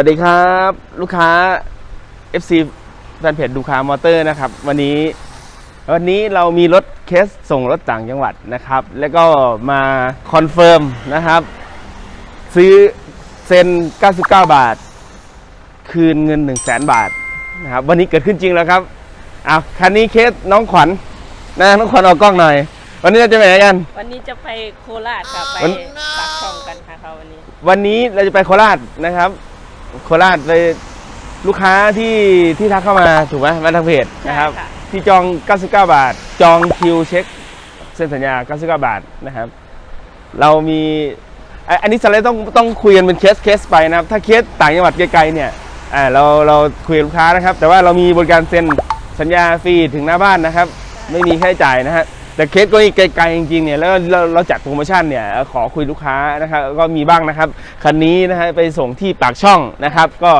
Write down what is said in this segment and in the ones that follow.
วัสดีครับ ลูกค้า FC แฟนเพจดูคามอเตอร์นะครับ วันนี้ วันนี้เรามีรถเคสส่งรถต่างจังหวัดนะครับ แล้วก็มาคอนเฟิร์มนะครับ ซื้อเซ็น 99 บาท คืนเงิน 1 0 0 0 0แบาทนะครับ วันนี้เกิดขึ้นจริงแล้วครับอ้าวคันนี้เคสน้องขวัญนะน้องขวัญออกกล้องหน่อย วันนี้เราจะไปไหนกัน วันนี้จะไปโคราชค่ะไปวัน ปากช่องกันค่ะเขาวันนี้ วันนี้เราจะไปโคราชนะครับ โคราชไปลูกค้าที่ที่ทักเข้ามาถูกไหมมาทางเพจนะครับ ใช่ค่ะ ที่จอง 99 บาท จองคิวเช็คเซ็นสัญญา 99 บาทนะครับ เรามีอะอันนี้สไลด์ต้องต้องคุยกันเป็นเคสเคสไปนะครับ ถ้าเคสต่างจังหวัดไกลๆเนี่ยอ่าเราเราคุยกับลูกค้านะครับ แต่ว่าเรามีบริการเซ็นสัญญาฟรีถึงหน้าบ้านนะครับ ไม่มีค่าใช้จ่ายนะฮะ แต่เคสก็ไกลๆจริงๆเนี่ยแล้วเราเราจัดโปรโมชั่นเนี่ยขอคุยลูกค้านะครับก็มีบ้างนะครับคันนี้นะฮะไปส่งที่ปากช่องนะครับ ก็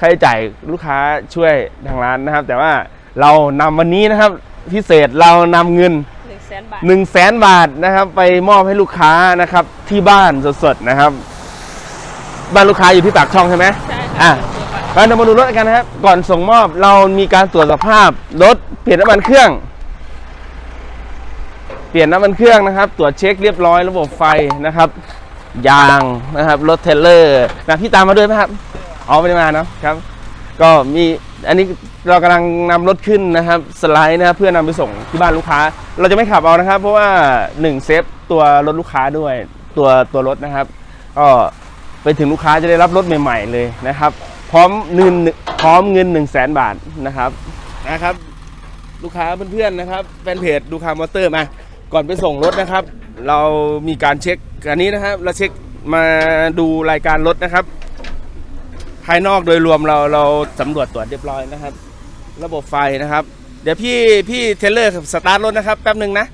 ค่าใช้จ่ายลูกค้าช่วยทางร้านนะครับ แต่ว่าเรานำวันนี้นะครับพิเศษเรานำเงินหนึ่งแสนบาท1 0 0 0 0แสนบาทนะครับไปมอบให้ลูกค้านะครับที่บ้านสดๆนะครับ บ้านลูกค้าอยู่ที่ปากช่องใช่ไหมใช่อะค่ะเราจะมาดูรถกันนะครับ ก่อนส่งมอบเรามีการตรวจสภาพรถเปลี่ยนน้ำมันเครื่องเปลี่ยนน้ำมันเครื่องนะครับ ตรวจเช็คเรียบร้อยระบบไฟนะครับ ยางนะครับรถเทเลอร์นะพี่ตามมาด้วยไหมครับอ๋อไม่ได้มาเนาะครับ ก็มีอันนี้เรากำลังนำรถขึ้นนะครับสไลด์นะครับเพื่อนำไปส่งที่บ้านลูกค้า เราจะไม่ขับเอานะครับ เพราะว่า1เซฟตัวรถลูกค้าด้วยตัวตัวรถนะครับก็ไปถึงลูกค้าจะได้รับรถใหม่ ๆ เลยนะครับ พร้อมเงินพร้อมเงิน1 0 0 0 0แสนบาทนะครับนะครับ ลูกค้าเพื่อนๆนะครับแฟนเพจดูคามอเตอร์มา ก่อนไปส่งรถนะครับ เรามีการเช็คอันนี้นะครับ เราเช็คมาดูรายการรถนะครับ ภายนอกโดยรวมเราเราสำรวจตรวจเรียบร้อยนะครับ ระบบไฟนะครับ เดี๋ยวพี่พี่เทเลอร์สตาร์ทรถนะครับแป๊บหนึ่งนะ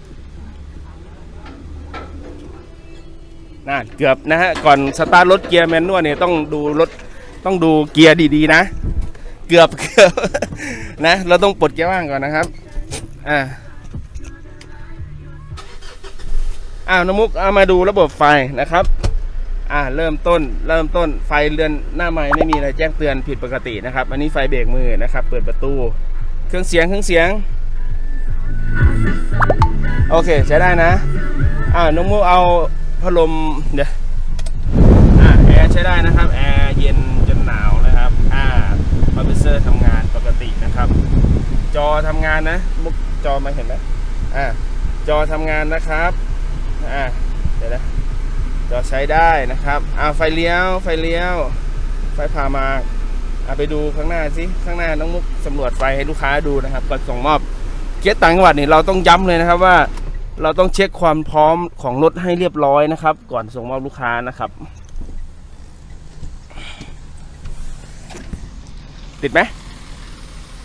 น่าเกือบนะฮะก่อนสตาร์ทรถเกียร์แมนนวลเนี่ยต้องดูรถต้องดูเกียร์ดีๆนะ เกือบเกือบนะ เราต้องปลดเกียร์ว่างก่อนนะครับอ่า อ้าวน้องมุกเอามาดูระบบไฟนะครับอ่าเริ่มต้นเริ่มต้นไฟเรือนหน้าไม้ไม่มีอะไรแจ้งเตือนผิดปกตินะครับ อันนี้ไฟเบรกมือนะครับ เปิดประตู เครื่องเสียงเครื่องเสียง โอเคใช้ได้นะอ่าน้องมูเอาพัดลมเดี๋ยวอ่าแอร์ใช้ได้นะครับแอร์เย็นจนหนาวนะครับอ่าคอมพิวเตอร์ทำงานปกตินะครับ จอทำงานนะมุกจอมาเห็นไหมอ่าจอทำงานนะครับ อ่าเดี๋ยวนะจอใช้ได้นะครับอ่าไฟเลี้ยว ไฟเลี้ยว ไฟพามาเอาไปดูข้างหน้าสิข้างหน้าน้องมุกสำรวจไฟให้ลูกค้าดูนะครับก่อนส่งมอบเกียร์ต่างจังหวัดนี่เราต้องย้ำเลยนะครับว่า เราต้องเช็คความพร้อมของรถให้เรียบร้อยนะครับ ก่อนส่งมอบลูกค้านะครับ ติดไหม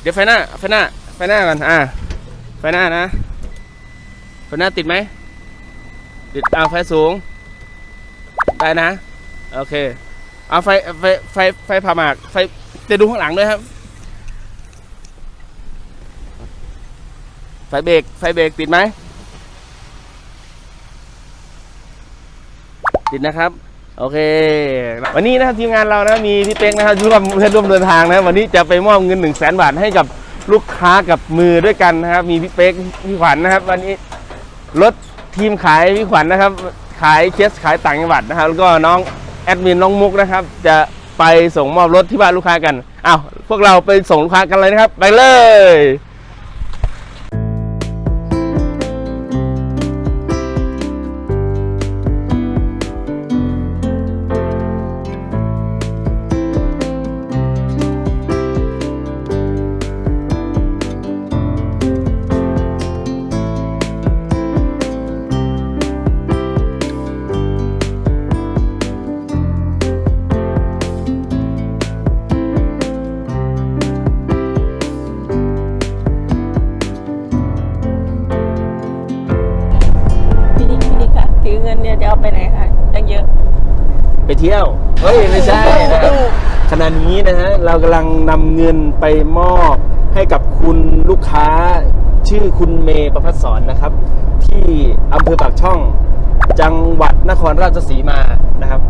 เดี๋ยวไฟหน้าไฟหน้าไฟหน้าก่อนอ่าไฟหน้านะไฟหน้าติดไหม ติดเอาไฟสูง ได้นะ โอเค เอาไฟไฟไฟไฟผ่าหมาก ไฟจะดูข้างหลังด้วยครับ ไฟเบรกไฟเบรกติดไหมติดนะครับ โอเค วันนี้นะครับทีมงานเรานะมีพี่เป๊กนะครับร่วมเพื่อนร่วมเดินทางนะ วันนี้จะไปมอบเงิน1นึ่งแสนบาทให้กับลูกค้ากับมือด้วยกันนะครับ มีพี่เป๊กพี่ขวัญนะครับ วันนี้รถ ทีมขายพี่ขวัญนะครับ ขายเคสขายต่างจังหวัดนะครับ แล้วก็น้องแอดมินน้องมุกนะครับ จะไปส่งมอบรถที่บ้านลูกค้ากันอ้าวพวกเราไปส่งลูกค้ากันเลยนะครับ ไปเลย ที่ยว เฮ้ย ไม่ใช่นะครับขณะนี้นะฮะเรากำลังนำเงินไปมอบให้กับคุณลูกค้าชื่อคุณเมย์ประพัฒสอนนะครับ ที่อำเภอปากช่อง จังหวัดนครราชสีมานะครับ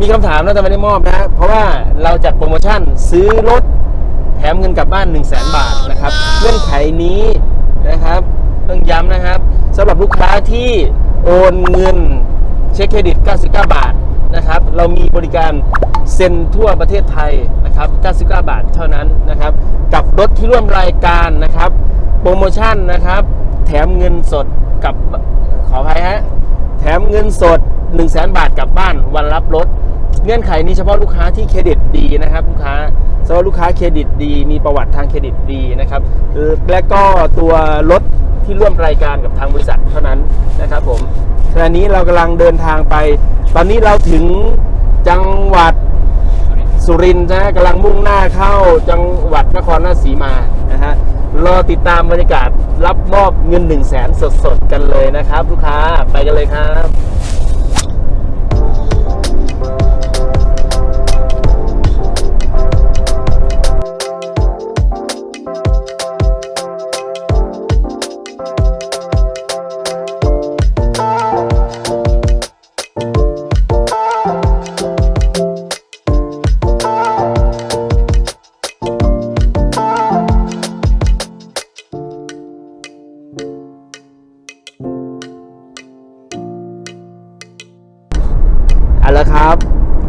มีคำถามนะแต่ไม่ได้มอบนะเพราะว่าเราจัดโปรโมชั่นซื้อรถแถมเงินกลับบ้าน 1 0 0 0 0แบาทนะครับเงื่อนไขนี้นะครับต้องย้ำนะครับสำหรับลูกค้าที่โอนเงินเช็คเครดิต 99 บาท นะครับ เรามีบริการเซ็นทั่วประเทศไทยนะครับ 99 บาทเท่านั้นนะครับ กับรถที่ร่วมรายการนะครับ โปรโมชั่นนะครับ แถมเงินสดกับขออภัยฮะ แถมเงินสด 1 0 0 0 0แบาทกลับบ้านวันรับรถ เงื่อนไขนี้เฉพาะลูกค้าที่เครดิตดีนะครับลูกค้าสำหรับลูกค้าเครดิตดี มีประวัติทางเครดิตดีนะครับ และก็ตัวรถที่ร่วมรายการกับทางบริษัทเท่านั้นนะครับผม ขณะนี้เรากำลังเดินทางไป ตอนนี้เราถึงจังหวัดสุรินทร์นะกำลังมุ่งหน้าเข้าจังหวัดนครราชสีมานะฮะรอติดตามบรรยากาศรับมอบเงิน1 0 0 0 0แสนสดๆ กันเลยนะครับ ลูกค้าไปกันเลยครับ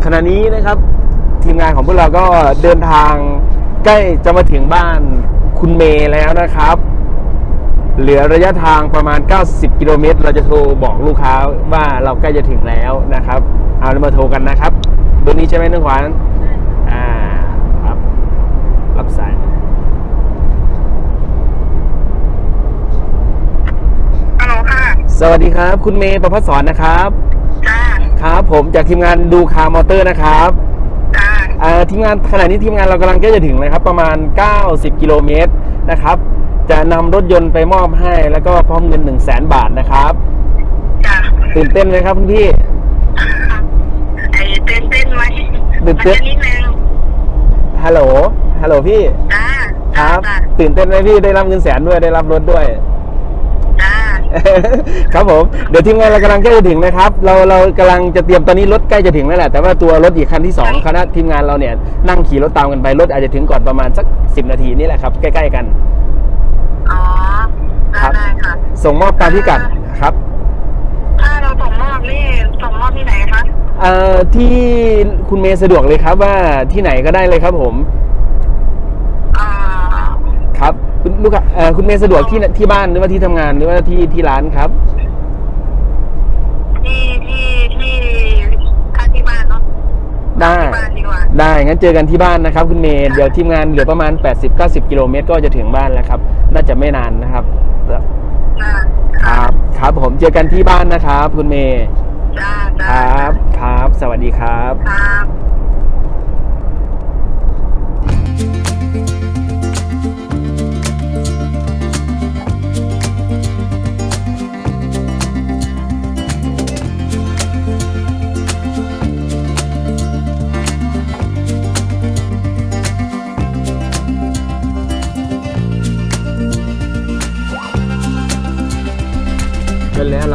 ขณะนี้นะครับทีมงานของพวกเราก็เดินทางใกล้จะมาถึงบ้านคุณเมย์แล้วนะครับ เหลือระยะทางประมาณ 90 กิโลเมตร เราจะโทรบอกลูกค้าว่าเราใกล้จะถึงแล้วนะครับ เอาเรามาโทรกันนะครับเบอร์นี้ใช่ไหมน้องขวัญอ่าครับรับสายฮัลโหลค่ะ สวัสดีครับ คุณเมย์ประพัฒสอนนะครับจ้า ครับ ผมจากทีมงานดูคาร์มอเตอร์นะครับจ้าอ่าทีมงานขณะนี้ทีมงานเรากำลังใกล้จะถึงนะครับ ประมาณ 90 กิโลเมตรนะครับ จะนำรถยนต์ไปมอบให้แล้วก็พร้อมเงิน 1 0 0 0 0แสนบาทนะครับ จ้าตื่นเต้นไหมครับคุณพี่ ไอ้เต้นเต้นไหมตื่นเต้น มัจะนิดนึงฮัลโหลฮัลโหลพี่จ้าคจ้ารับ จ้าตื่นเต้นไหมพี่ได้รับเงินแสนด้วยได้รับรถด้วยจ้า ครับผมเดี๋ยวทีมงานเรากำลังใกล้จะถึงนะครับ เราเรากำลังจะเตรียมตอนนี้รถใกล้จะถึงแล้วแหละแต่ว่าตัวรถอีกคันที่สองคณะทีมงานเราเนี่ยนั่งขี่รถตามกันไปรถอาจจะถึงก่อนประมาณสัก 10 นาทีนี่แหละครับใกล้ๆกันอ๋อได้ครับได้ค่ะส่งมอบตามพิกัดครับ ถ้าเราส่งมอบนี่ส่งมอบที่ไหนคะเอ่อที่คุณเมย์สะดวกเลยครับว่าที่ไหนก็ได้เลยครับผมอ่าครับ คุณลูกค้าเอ่อคุณเมย์สะดวกที่ที่บ้านหรือว่าที่ทำงานหรือว่าที่ที่ร้านครับ ที่ที่ที่ค่าที่บ้านเนาะได้ ที่บ้านดีกว่าได้ งั้นเจอกันที่บ้านนะครับคุณเมย์ เดี๋ยวทีมงานเหลือประมาณ 80-90 กิโลเมตรก็จะถึงบ้านแล้วครับ น่าจะไม่นานนะครับ จ้าครับ ครับผม เจอกันที่บ้านนะครับ คุณเมย์ จ้าคจ้ารับ ครับ สวัสดีครับครั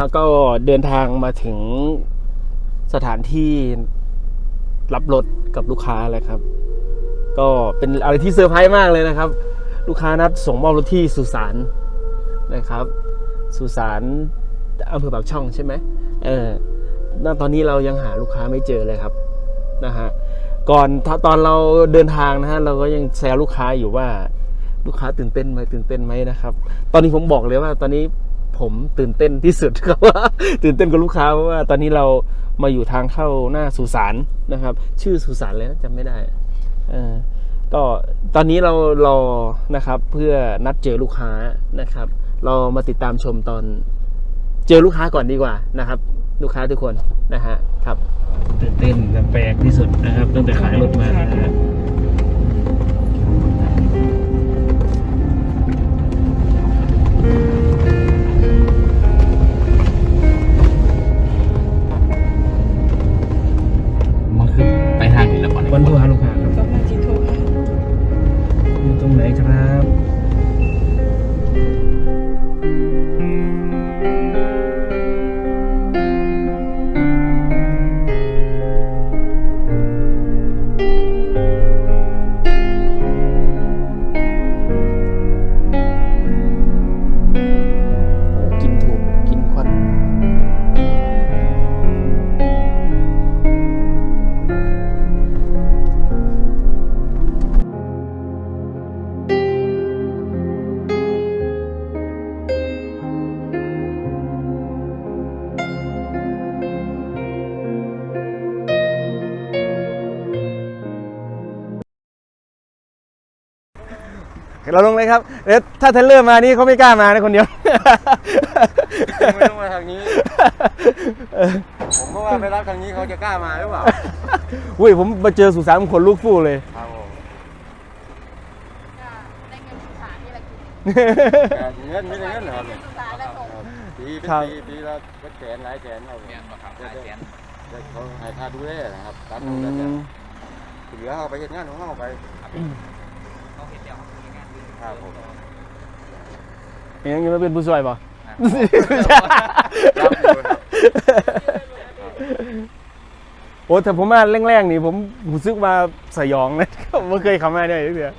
แล้วก็เดินทางมาถึงสถานที่รับรถกับลูกค้าแล้วครับ ก็เป็นอะไรที่เซอร์ไพรส์มากเลยนะครับ ลูกค้านัดส่งมอบรถที่สุสานนะครับ สุสานอำเภอปากช่องใช่ไหมเออณตอนนี้เรายังหาลูกค้าไม่เจอเลยครับนะฮะก่อนตอนเราเดินทางนะฮะเราก็ยังแซวลูกค้าอยู่ว่าลูกค้าตื่นเต้นไหมตื่นเต้นไหมนะครับ ตอนนี้ผมบอกเลยว่าตอนนี้ ผมตื่นเต้นที่สุดครับว่าตื่นเต้นกับลูกค้าเพราะว่าตอนนี้เรามาอยู่ทางเข้าหน้าสุสานนะครับ ชื่อสุสานเลยนะจำไม่ได้เออก็ตอนนี้เรารอนะครับเพื่อนัดเจอลูกค้านะครับ เรามาติดตามชมตอนเจอลูกค้าก่อนดีกว่านะครับ ลูกค้าทุกคนนะฮะครับตื่นเต้นแปลกที่สุดนะครับตั้งแต่ขายรถมานะฮะ เราลงเลยครับเดี๋ยวถ้าเทรลเลอร์มานี่เขาไม่กล้ามานะคนเดียว ไม่ต้องมาทางนี้ ผมก็ว่าไปรับทางนี้เขาจะกล้ามาหรือเปล่าอุ้ยผมมาเจอสุสานมงคนลูกฟู่เลย ครับผมได้เงินสุสานนี่แหละกินแต่เงินไม่ได้เงินเหรอครับสุสานแล้วส่งปีเป็นครับปีปีละเป็นแสนหลายแสนเอาเรียนบ่ครับหลายแสนแต่เขาให้ค่าดูแลนะครับตามอืนั้นแต่มเหลือเขาไปเห็นงานของเขาไป ครับผมยังยังไม่เป็นผู้ช่วยป่ะรับอยู่ครับโอ้แต่ผมมาแรงๆนี่ผมรู้สึกว่าสยองนะไม่เคยเข้ามาได้เลยเดียว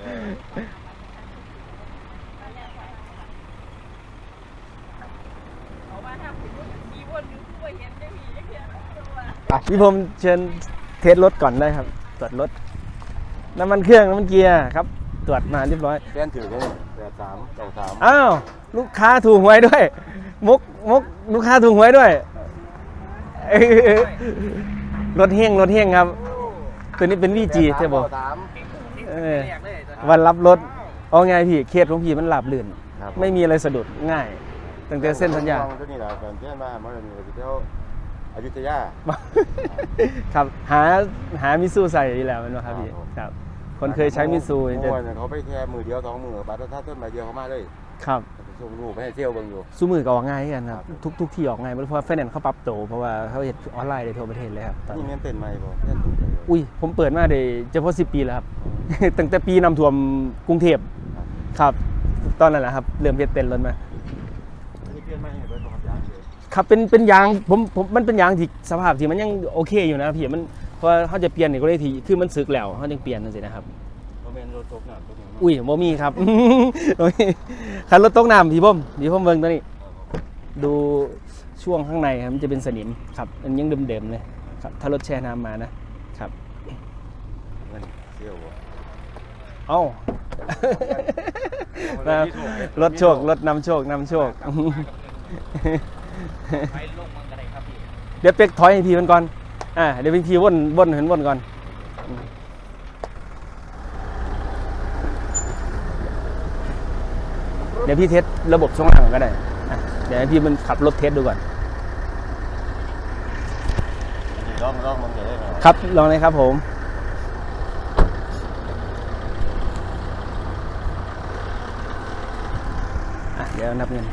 เอามาทำถึงว่ามีวนอยู่ผู้เห็นได้มีเยอะพี่ผมเชิญเทสรถก่อนได้ครับตรวจรถน้ำมันเครื่องน้ำมันเกียร์ครับ ตรวจมาเรียบร้อยแป้นถือเลยแปดสามเก้าสามอ้าวลูกค้าถูกหวยด้วย มุกมุกลูกค้าถูกหวยด้วยเอ้ยรถเฮงรถเฮงครับ ตัวนี้เป็นวีจีใช่ป่ะสามเออแรกเลยตอนนี้วันรับรถเอาไงพี่เคสของพี่มันหลับลื่นครับไม่มีอะไรสะดุดง่าย ตั้งแต่เส้นสัญญาตัวนี้แหละเป็นเพื่อนบ้านมาเลยไปเที่ยวอยุธยา ครับ หาหามิซูใส่อยู่แล้วแมันบ่ครับพี่ครับผม ครับคนเคยใช้มิซูเมื่จะอวานเขาไปแค่มือเดียวสองมือบัตรถ้าต้นใบเดียวเขามาเลยครับส่งรูปไปให้เที่ยวเบิ่งอยู่ซูมือก็ออกง่ายกันครับครับทุกทุกที่ออกง่ายเพราะว่าไฟแนนซ์เขาปรับโตวเพราะว่าเขาเห็นออนไลน์ได้ทั่วประเทศเลยครับตอนนี่นี้เงี้ยเต้นไหมบ่เต้นตื่นเลยอุ้ยผมเปิดมาได้เฉพาะสิปีแล้วครับตั้งแต่ปีนำท่วมกรุงเทพครับตอนนั้นแหละครับเริ่มเฮ็ดเต้นรถมานี่เพื่อนไม่ให้เบิร์ดบอกครับยางเลยครับเป็นเป็นยางผมผมมันเป็นยางที่สภาพที่มันยังโอเคอยู่นะพี่มัน เพราะว่าเขาจะเปลี่ยนนี่ก็ได้ทีคือมันสึกแล้วเขาจึงเปลี่ยนนั่นสินะครับโมเมนต์รถตกน้ำตกน้ำอุ้ยบ่มีครับบ่มีคันรถตกน้ำพี่ผมพี่ผมเบิ่งตัวนี้ ดูช่วงข้างในครับมันจะเป็นสนิมครับมันยังเดิมๆเลยครับถ้ารถแช่น้ำมานะครับเงินเที่ยวบ่เอ้ารถโชครถนำโชคนำโชคไปลงมันก็ได้ครับพี่เดี๋ยวเป็กถอยให้พี่มันก่อน อ่าเดี๋ยวเป็นพี่วนวนเห็นวนก่อนอืมเดี๋ยวพี่เทสระบบช่วงล่างก็ได้อะเดี๋ยวให้พี่มันขับรถเทสดูก่อนลองลองมันจะได้ไหมครับลองเลยครับผมอะเดี๋ยวนับเงิน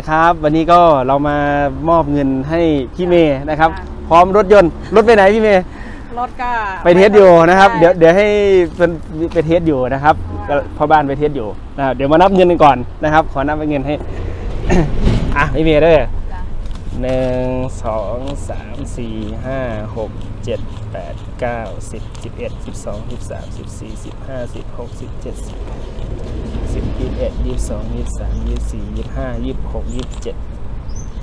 เอาละครับ วันนี้ก็เรามามอบเงินให้พี่เมย์นะครับ พร้อมรถยนต์รถไปไหนพี่เมย์รถก็ไปเทสอยู่นะครับใช่เดี๋ยวเดี๋ยวให้เป็นไปเทสอยู่นะครับก็พ่อบ้านไปเทสอยู่นะครับเดี๋ยวมานับเงินกันก่อนนะครับ ขอนับเงินให้อะพี่เมย์เด้อจ้ะหนึ่งสองสามสี่ห้าหกเจ็ดแปดเก้าสิบสิบเอ็ดสิบสองสิบสามสิบสี่สิบห้าสิบหกสิบเจ็ดสิบ สิบยี่สิบเอ็ดยี่สิบสองยี่สิบสามยี่สิบสี่ยี่สิบห้ายี่สิบหกยี่สิบเจ็ด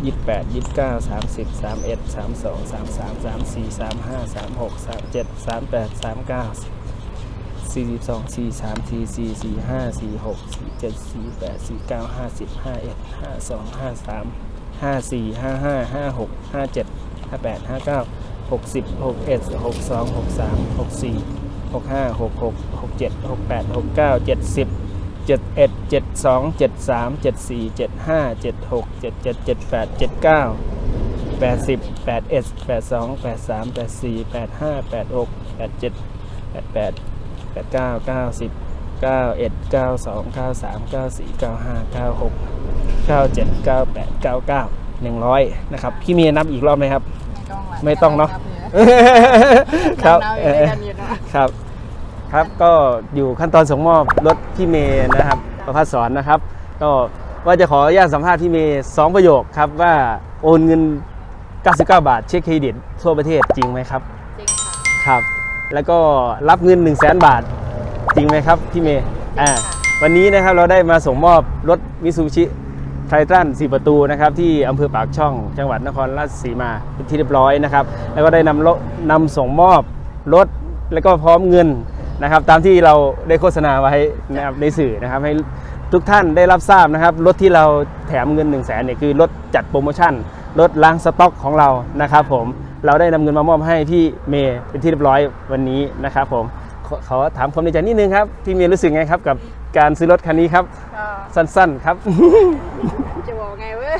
ยี่สิบแปดยี่สิบเก้าสามสิบสามเอ็ดสามสองสามสามสามสี่สามห้าสามหกสามเจ็ดสามแปดสามเก้าสี่สิบสองสี่สามสี่สี่สี่ห้าสี่หกสี่เจ็ดสี่แปดสี่เก้าห้าสิบห้าเอ็ดห้าสองห้าสามห้าสี่ห้าห้าห้าหกห้าเจ็ดห้าแปดห้าเก้าหกสิบหกเอ็ดหกสองหกสามหกสี่หกห้าหกหกหกเจ็ดหกแปดหกเก้าเจ็ดสิบ เจ็ดเอ็ดเจ็ดสองเจ็ดสามเจ็ดสี่เจ็ดห้าเจ็ดหกเจ็ดเจ็ดเจ็ดแปดเจ็ดเก้าแปดสิบแปดเอ็ดแปดสองแปดสามแปดสี่แปดห้าแปดหกแปดเจ็ดแปดแปดแปดเก้าเก้าสิบเก้าเอ็ดเก้าสองเก้าสามเก้าสี่เก้าห้าเก้าหกเก้าเจ็ดเก้าแปดเก้าเก้าหนึ่งร้อยนะครับ พี่เมียนับอีกรอบไหมครับ ไม่ต้องเนาะครับเราอเอยู่ด้อกันอยู่เนาะครับ ครับก็อยู่ขั้นตอนส่งมอบรถพี่เมย์นะครับประพัฒสอนนะครับ ก็ว่าจะขออนุญาตสัมภาษณ์พี่เมย์สองประโยคครับว่าโอนเงิน 99 บาทเช็คเครดิตทั่วประเทศจริงไหมครับจริงค่ะครับ แล้วก็รับเงิน 1 0 0 0 0แบาท จริงไหมครับพี่เมย์อ่าวันนี้นะครับเราได้มาส่งมอบรถมิซูชิไททัน4 ประตูนะครับที่อำเภอปากช่องจังหวัดนครราชสีมาเป็นที่เรียบร้อยนะครับ แล้วก็ได้นำรถนำส่งมอบรถแล้วก็พร้อมเงิน นะครับตามที่เราได้โฆษณาไว้นะครับในสื่อนะครับให้ทุกท่านได้รับทราบนะครับรถที่เราแถมเงิน1 0 0 0 0แสนเนี่ยคือรถจัดโปรโมชั่นรถล้างสต็อกของเรานะครับผมเราได้นำเงินมามอบให้พี่เมย์เป็นที่เรียบร้อยวันนี้นะครับผมขอขอถามความในใจนิดนึงครับพี่เมย์รู้สึกไงครับกับการซื้อรถคันนี้ครับก็สั้นๆครับ จะบอกไงเว้ย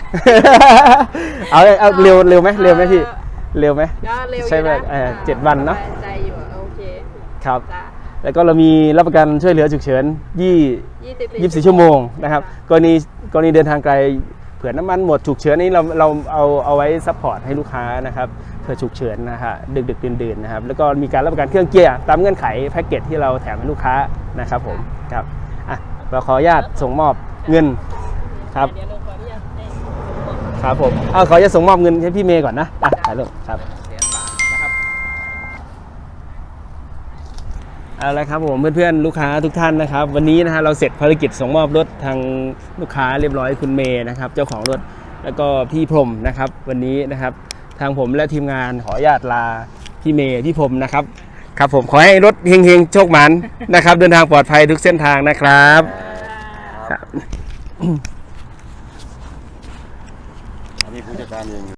เอาเลยเอาเร็วเร็วไหมเร็วไหมพี่เร็วไหมก็เร็วอยู่นะใช่ไหมเอ่อเจ็ดวันเนอะสบยใจอยู่โอเคครับจ้ะ แล้วก็เรามีรับประกันช่วยเหลือฉุกเฉินยี่ยี่สิบ24ชั่วโมงนะครับกรณีกรณีเดินทางไกลเผื่อน้ำมันหมดฉุกเฉินนี่เราเราเอาเอาไว้ซัพพอร์ตให้ลูกค้านะครับเผื่อฉุกเฉินนะฮะดึกดึกดื่นดื่นๆนะครับแล้วก็มีการรับประกันเครื่องเกียร์ตามเงื่อนไขแพ็กเกจที่เราแถมให้ลูกค้านะครับผมครับอะเราขออนุญาตส่งมอบเงินครับเดี๋ยวลงขออนุญาตให้ครับผมเอาขอจะส่งมอบเงินให้พี่เมย์ก่อนนะอะถ่ายรูปครับแสนบาทนะครับ เอาละครับผมเพื่อนๆลูกค้าทุกท่านนะครับ วันนี้นะฮะเราเสร็จภารกิจส่งมอบรถทางลูกค้าเรียบร้อยคุณเมย์นะครับ เจ้าของรถแล้วก็พี่พรมนะครับ วันนี้นะครับ ทางผมและทีมงานขออนุญาตลาพี่เมย์พี่พรมนะครับ ครับผมขอให้รถเฮงๆโชคหมันนะครับ เดินทางปลอดภัยทุกเส้นทางนะครับครับ อันนี้ผู้จัดการเอง